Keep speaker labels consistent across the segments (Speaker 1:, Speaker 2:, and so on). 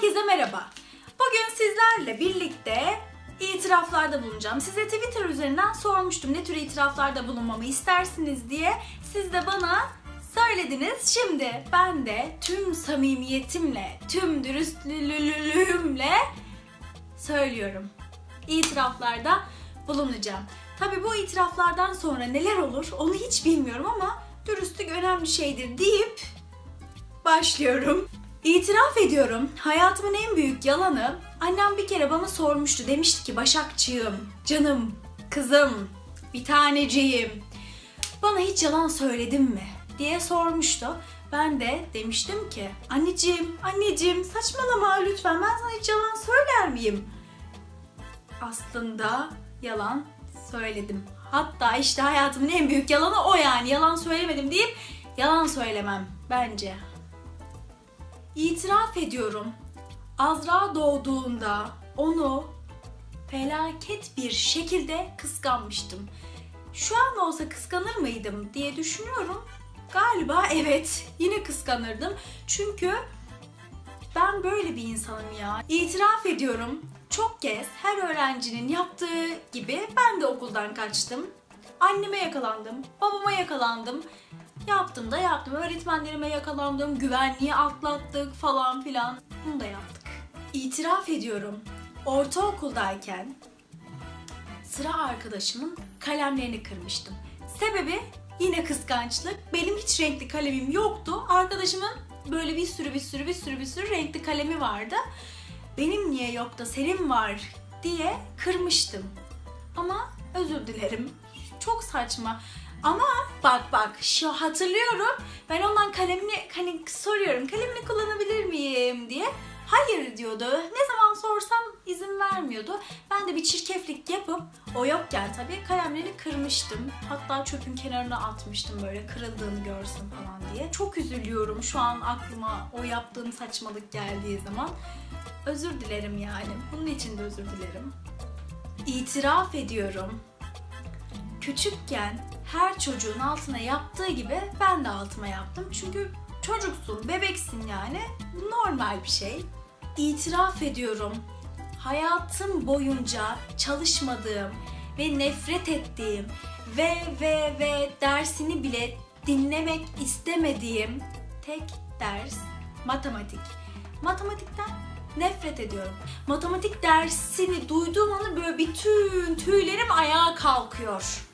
Speaker 1: Herkese merhaba. Bugün sizlerle birlikte itiraflarda bulunacağım. Size Twitter üzerinden sormuştum ne tür itiraflarda bulunmamı istersiniz diye. Siz de bana söylediniz. Şimdi ben de tüm samimiyetimle, tüm dürüstlüğümle söylüyorum. İtiraflarda bulunacağım. Tabi bu itiraflardan sonra neler olur onu hiç bilmiyorum ama dürüstlük önemli şeydir deyip başlıyorum. İtiraf ediyorum. Hayatımın en büyük yalanı annem bir kere bana sormuştu. Demişti ki Başakçığım, canım, kızım, bir taneciğim. Bana hiç yalan söyledin mi? diye sormuştu. Ben de demiştim ki anneciğim, anneciğim saçmalama lütfen ben sana hiç yalan söyler miyim? Aslında yalan söyledim. Hatta işte hayatımın en büyük yalanı o yani. Yalan söylemedim deyip yalan söylemem bence. İtiraf ediyorum. Azra doğduğunda onu felaket bir şekilde kıskanmıştım. Şu an olsa kıskanır mıydım diye düşünüyorum. Galiba evet. Yine kıskanırdım. Çünkü ben böyle bir insanım ya. İtiraf ediyorum. Çok kez her öğrencinin yaptığı gibi ben de okuldan kaçtım. Anneme yakalandım, babama yakalandım. Yaptım da yaptım. Öğretmenlerime yakalandım, güvenliği atlattık falan filan. Bunu da yaptık. İtiraf ediyorum. Ortaokuldayken sıra arkadaşımın kalemlerini kırmıştım. Sebebi yine kıskançlık. Benim hiç renkli kalemim yoktu. Arkadaşımın böyle bir sürü bir sürü bir sürü bir sürü renkli kalemi vardı. Benim niye yok da senin var diye kırmıştım. Ama özür dilerim. Çok saçma. Ama bak bak şu hatırlıyorum. Ben ondan kalemini hani soruyorum. Kalemini kullanabilir miyim diye. Hayır diyordu. Ne zaman sorsam izin vermiyordu. Ben de bir çirkeflik yapıp o yokken tabii kalemleri kırmıştım. Hatta çöpün kenarına atmıştım böyle kırıldığını görsün falan diye. Çok üzülüyorum şu an aklıma o yaptığım saçmalık geldiği zaman. Özür dilerim yani. Bunun için de özür dilerim. İtiraf ediyorum. Küçükken her çocuğun altına yaptığı gibi ben de altıma yaptım. Çünkü çocuksun, bebeksin yani. Normal bir şey. İtiraf ediyorum. Hayatım boyunca çalışmadığım ve nefret ettiğim ve ve ve dersini bile dinlemek istemediğim tek ders matematik. Matematikten nefret ediyorum. Matematik dersini duyduğum anda böyle bütün tüylerim ayağa kalkıyor.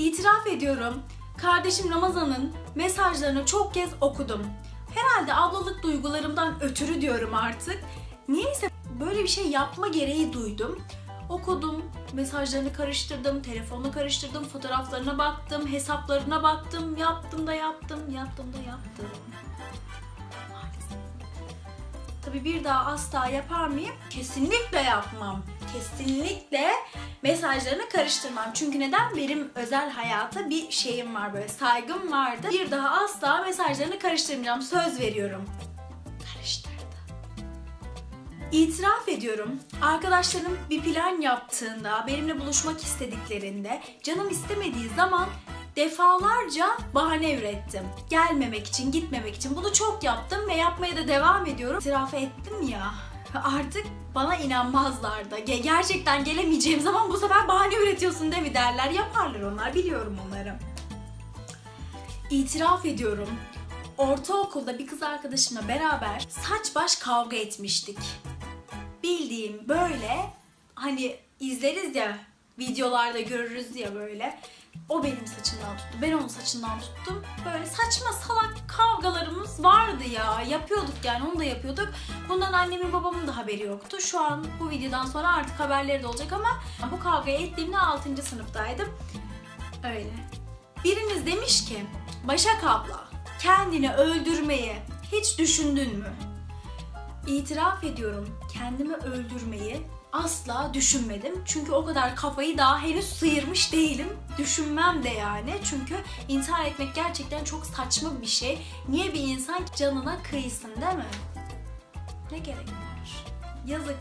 Speaker 1: İtiraf ediyorum. Kardeşim Ramazan'ın mesajlarını çok kez okudum. Herhalde ablalık duygularımdan ötürü diyorum artık. Niyeyse böyle bir şey yapma gereği duydum. Okudum, mesajlarını karıştırdım, telefonunu karıştırdım, fotoğraflarına baktım, hesaplarına baktım, yaptım da yaptım, yaptım da yaptım. Tabii bir daha asla yapar mıyım? Kesinlikle yapmam. Kesinlikle mesajlarını karıştırmam. Çünkü neden? Benim özel hayata bir şeyim var böyle saygım vardı. Bir daha asla mesajlarını karıştırmayacağım. Söz veriyorum. Karıştırdı. İtiraf ediyorum. Arkadaşlarım bir plan yaptığında, benimle buluşmak istediklerinde, canım istemediği zaman defalarca bahane ürettim. Gelmemek için, gitmemek için. Bunu çok yaptım ve yapmaya da devam ediyorum. İtiraf ettim ya. Artık bana inanmazlar da. Ge- Gerçekten gelemeyeceğim zaman bu sefer bahane üretiyorsun değil mi derler. Yaparlar onlar. Biliyorum onları. İtiraf ediyorum. Ortaokulda bir kız arkadaşımla beraber saç baş kavga etmiştik. Bildiğim böyle hani izleriz ya videolarda görürüz ya böyle. O benim saçımdan tuttu, ben onun saçından tuttum. Böyle saçma salak kavgalarımız vardı ya. Yapıyorduk yani onu da yapıyorduk. Bundan annemin babamın da haberi yoktu. Şu an bu videodan sonra artık haberleri de olacak ama bu kavgayı ettiğimde 6. sınıftaydım. Öyle. Biriniz demiş ki Başak abla kendini öldürmeyi hiç düşündün mü? İtiraf ediyorum kendimi öldürmeyi asla düşünmedim. Çünkü o kadar kafayı daha henüz sıyırmış değilim. Düşünmem de yani. Çünkü intihar etmek gerçekten çok saçma bir şey. Niye bir insan canına kıysın değil mi? Ne gerek var? Yazık.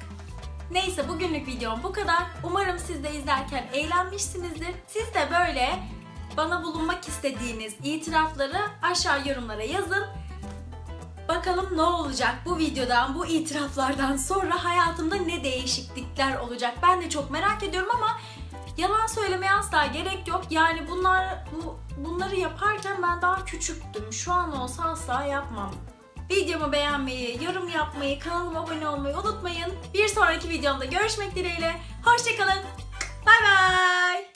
Speaker 1: Neyse bugünlük videom bu kadar. Umarım siz de izlerken eğlenmişsinizdir. Siz de böyle bana bulunmak istediğiniz itirafları aşağı yorumlara yazın. Bakalım ne olacak bu videodan, bu itiraflardan sonra hayatımda ne değişiklikler olacak. Ben de çok merak ediyorum ama yalan söylemeye asla gerek yok. Yani bunlar bu bunları yaparken ben daha küçüktüm. Şu an olsa asla yapmam. Videomu beğenmeyi, yorum yapmayı, kanalıma abone olmayı unutmayın. Bir sonraki videomda görüşmek dileğiyle. Hoşçakalın. Bay bay.